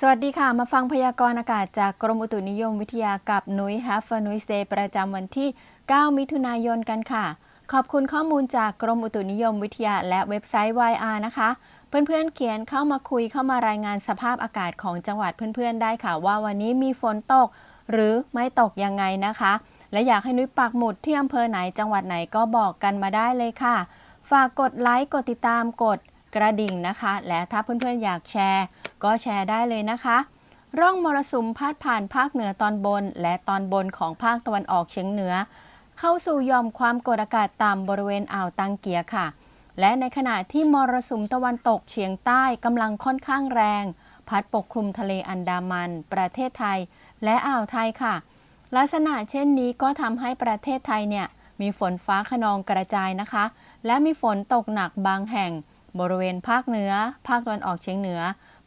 สวัสดีค่ะ มาฟังพยากรณ์อากาศจากกรมอุตุนิยมวิทยากับนุ้ย Have a Nuis Day ประจำวันที่ 9 มิถุนายนกันค่ะ ขอบคุณข้อมูลจากกรมอุตุนิยมวิทยา และเว็บไซต์ YR นะคะ เพื่อนๆเขียนเข้ามาคุยเข้ามารายงานสภาพอากาศของจังหวัดเพื่อนๆ ได้ค่ะ ว่าวันนี้มีฝนตก หรือไม่ตกยังไงนะคะ และอยากให้นุ้ยปักหมุดที่อำเภอไหนจังหวัดไหนก็บอกกันมาได้เลยค่ะ ฝากกดไลค์กดติดตามกดกระดิ่งนะคะ และถ้าเพื่อนๆอยากแชร์ ก็แชร์ได้เลยนะคะ ร่องมรสุมพาดผ่านภาคเหนือตอนบน และตอนบนของภาคตะวันออกเฉียงเหนือ เข้าสู่ยอมความกดอากาศต่ำบริเวณอ่าวตังเกียค่ะ และในขณะที่มรสุมตะวันตกเฉียงใต้กำลังค่อนข้างแรง พัดปกคลุมทะเลอันดามัน ประเทศไทย และอ่าวไทยค่ะ ลักษณะเช่นนี้ก็ทำให้ประเทศไทยเนี่ยมีฝนฟ้าขนองกระจายนะคะ และมีฝนตกหนักบางแห่ง บริเวณภาคเหนือ ภาคตะวันออกเฉียงเหนือ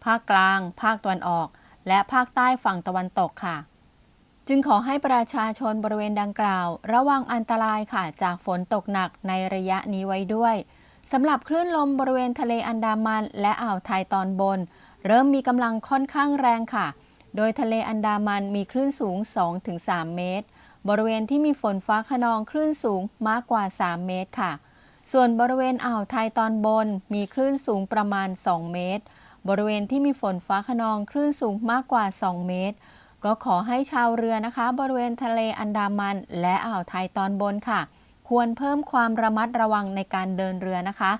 ภาคกลาง ภาคตะวันออก และภาคใต้ฝั่งตะวันตกค่ะ จึงขอให้ประชาชนบริเวณดังกล่าว ระวังอันตรายค่ะ จากฝนตกหนักในระยะนี้ไว้ด้วยสำหรับคลื่นลมบริเวณทะเลอันดามันและอ่าวไทยตอนบน เริ่มมีกำลังค่อนข้างแรงค่ะ โดยทะเลอันดามันมีคลื่นสูง 2-3 เมตร บริเวณที่มีฝนฟ้าขนองคลื่นสูงมากกว่า 3 เมตรค่ะ ส่วนบริเวณอ่าวไทยตอนบน มีคลื่นสูงประมาณ 2 เมตร บริเวณที่มีฝนฟ้าขนองคลื่นสูงมากกว่า 2 เมตร ก็ขอให้ชาวเรือนะคะ บริเวณทะเลอันดามัน และอ่าวไทยตอนบนค่ะ ควรเพิ่มความระมัดระวังในการเดินเรือนะคะ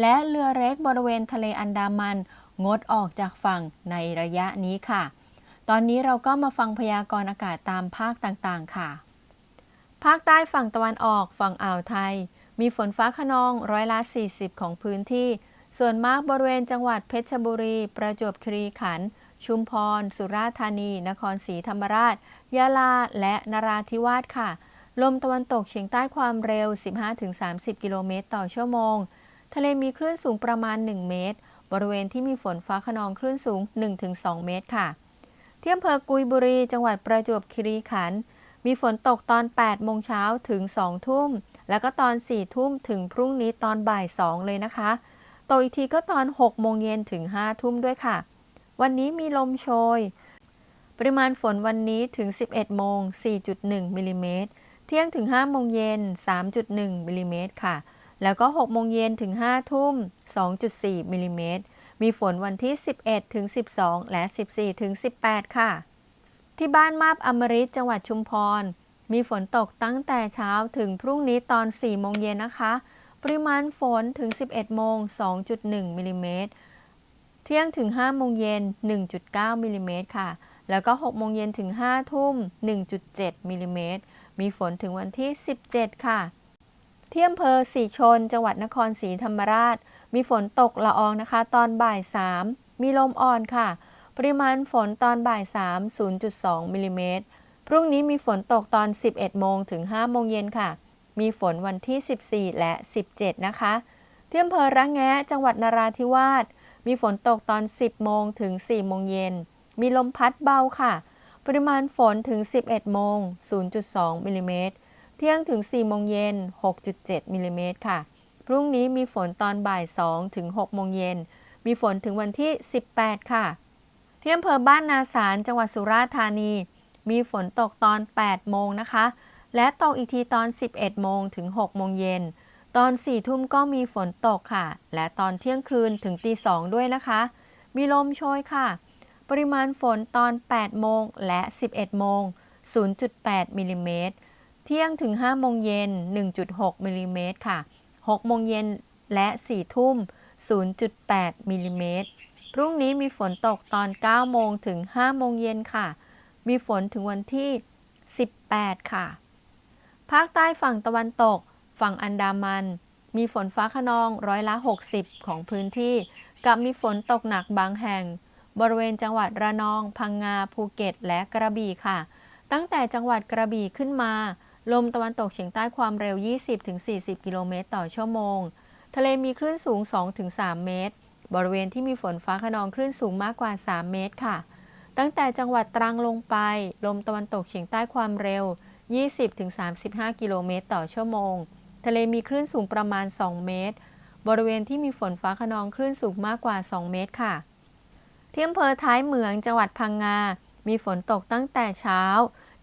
และเรือเล็กบริเวณทะเลอันดามัน งดออกจากฝั่งในระยะนี้ค่ะ ตอนนี้เราก็มาฟังพยากรณ์อากาศตามภาคต่างๆ ค่ะ ภาคใต้ฝั่งตะวันออกฝั่งอ่าวไทย มีฝนฟ้าขนองร้อยละ 40 ของพื้นที่ ส่วนมากบริเวณจังหวัดเพชรบุรี ประจวบคีรีขันธ์ ชุมพร สุราษฎร์ธานี นครศรีธรรมราช ยะลา และนราธิวาสค่ะ ลมตะวันตกเฉียงใต้ความเร็ว 15-30 กิโลเมตรต่อชั่วโมง ทะเลมีคลื่นสูงประมาณ 1 เมตร บริเวณที่มีฝนฟ้าขนองคลื่นสูง 1-2 เมตรค่ะ ที่อำเภอกุยบุรี จังหวัดประจวบคีรีขันธ์ มีฝนตกตอน 8 โมงเช้าถึง 2 ทุ่ม แล้วก็ตอน 4 ทุ่มถึงพรุ่งนี้ตอนบ่าย 2 เลยนะคะ ตกอีกทีก็ตอน 6 โมงเย็นถึง 5 ทุ่มด้วยค่ะ วันนี้มีลมโชย ปริมาณฝนวันนี้ถึง 11 โมง 4.1 มิลลิเมตร เที่ยงถึง 5 โมงเย็น 3.1 มิลลิเมตรค่ะ แล้วก็ 6 โมงเย็นถึง 5 ทุ่ม 2.4 มิลลิเมตร มีฝนวันที่ 11 ถึง 12 และ 14 ถึง 18 ค่ะ ที่บ้านมาบอมริตจังหวัดชุมพร มีฝนตกตั้งแต่เช้าถึงพรุ่งนี้ตอน 4 โมงเย็นนะคะ ปริมาณฝนถึง 11 โมง 2.1 มิลลิเมตร เที่ยงถึง 5 โมงเย็น 1.9 มิลลิเมตรค่ะ แล้วก็ 6 โมงเย็นถึง 5 ทุ่ม 1.7 มิลลิเมตร มีฝนถึงวันที่ 17 ค่ะ ที่อำเภอสีชน จังหวัดนครศรีธรรมราช มีฝนตกละอองนะคะ ตอนบ่าย 3 มีลมอ่อนค่ะ ปริมาณฝนตอนบ่าย 3 0.2 มิลลิเมตร พรุ่งนี้มีฝนตกตอน 11 โมงถึง 5 โมงเย็นค่ะ มีฝนวันที่ 14 และ 17 นะคะที่อำเภอระแงะจังหวัดนราธิวาส มีฝนตกตอน 10 โมงถึง 4 โมงเย็น มีลมพัดเบาค่ะ ปริมาณฝนถึง 11 โมง 0.2 มิลลิเมตร เที่ยงถึง 4 โมงเย็น 6.7 มิลลิเมตรค่ะ พรุ่งนี้มีฝนตอนบ่าย 2 ถึง 6 โมงเย็น มีฝนถึงวันที่ 18 ค่ะ ที่อำเภอบ้านนาสารจังหวัดสุราษฎร์ธานี มีฝนตกตอน 8 โมงนะคะ และตกอีกทีตอน 11 โมงถึง 6 โมงเย็น ตอน 4 ทุ่มก็มีฝนตกค่ะ และตอนเที่ยงคืนถึงตี2ด้วยนะคะ มีลมโชยค่ะ ปริมาณฝนตอน 8 โมงและ 11 โมง 0.8 มิลลิเมตร เที่ยงถึง 5 โมงเย็น 1.6 มิลลิเมตรค่ะ 6 โมงเย็นและ 4 ทุ่ม 0.8 มิลลิเมตร พรุ่งนี้มีฝนตกตอน 9 โมงถึง 5 โมงเย็นค่ะ มีฝนถึงวันที่ 18 ค่ะ ภาคใต้ฝั่งตะวันตก ฝั่งอันดามัน มีฝนฟ้าขนองร้อยละ 60 ของพื้นที่ กับมีฝนตกหนักบางแห่ง บริเวณจังหวัดระนอง พังงา ภูเก็ต และกระบี่ค่ะ ตั้งแต่จังหวัดกระบี่ขึ้นมา ลมตะวันตกเฉียงใต้ความเร็ว 20-40 กิโลเมตรต่อชั่วโมง ทะเลมีคลื่นสูง 2-3 เมตร บริเวณที่มีฝนฟ้าขนองคลื่นสูงมากกว่า 3 เมตรค่ะ ตั้งแต่จังหวัดตรังลงไป ลมตะวันตกเฉียงใต้ความเร็ว 20-35 กิโลเมตรต่อชั่วโมง ทะเลมีคลื่นสูงประมาณ 2 เมตร บริเวณที่มีฝนฟ้าขนองคลื่นสูงมากกว่า 2 เมตรค่ะทที่อำเภอท้ายเหมืองจังหวัดพังงา มีฝนตกตั้งแต่เช้า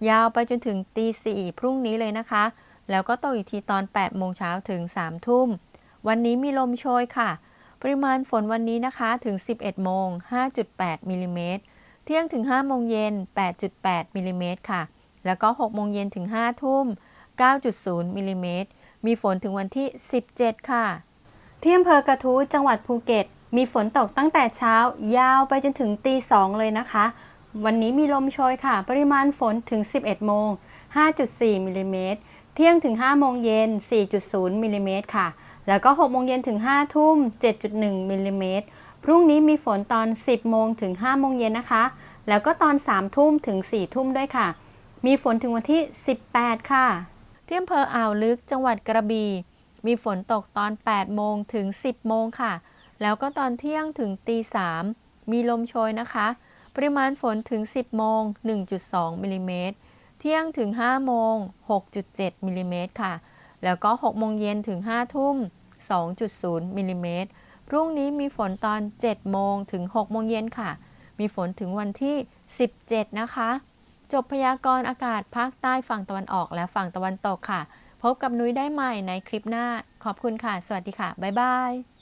ยาวไปจนถึงตีสี่พรุ่งนี้เลยนะคะ แล้วก็ตกอีกทีตอน 8 โมงเช้าถึง 3 ทุ่ม วันนี้มีลมโชยค่ะ ปริมาณฝนวันนี้นะคะถึง 11 โมง 5.8มิลลิเมตร เที่ยงถึง 5 โมงเย็น 8.8มิลลิเมตรค่ะ แล้วก็6โมงเย็นถึง 5 ทุ่ม 9.0มิลลิเมตร มีฝนถึงวันที่ 17 ค่ะ ที่อำเภอกระทู้จังหวัดภูเก็ต มีฝนตกตั้งแต่เช้ายาวไปจนถึงตีสองเลยนะคะ วันนี้มีลมโชยค่ะ ปริมาณฝนถึง 11 โมง 5.4มิลลิเมตร เที่ยงถึง 5 โมงเย็น 4.0มิลลิเมตรค่ะ แล้วก็ 6 โมงเย็นถึง 5 ทุ่ม 7.1มิลลิเมตร พรุ่งนี้มีฝนตอน 10 โมงถึง 5 โมงเย็นนะคะ แล้วก็ตอน 3 ทุ่มถึง 4 ทุ่มด้วยค่ะ มีฝนถึงวันที่ 18 ค่ะ ที่อำเภออ่าวลึกจังหวัดกระบี่ มีฝนตกตอน 8 โมงถึง 10 โมงค่ะ แล้วก็ตอนเที่ยงถึงตี 3 มีลมโชยนะคะ ปริมาณฝนถึง 10 โมง 1.2 มิลลิเมตร เที่ยงถึง 5 โมง 6.7 มิลลิเมตรค่ะ แล้วก็ 6 โมงเย็นถึง 5 ทุ่ม 2.0 มิลลิเมตร พรุ่งนี้มีฝนตอน 7 โมงถึง 6 โมงเย็นค่ะ มีฝนถึงวันที่ 17 นะคะ จบพยากรณ์อากาศภาคใต้ฝั่งตะวันออกและฝั่งตะวันตกค่ะ พบกับนุ้ยได้ใหม่ในคลิปหน้า ขอบคุณค่ะ สวัสดีค่ะ บ๊ายบาย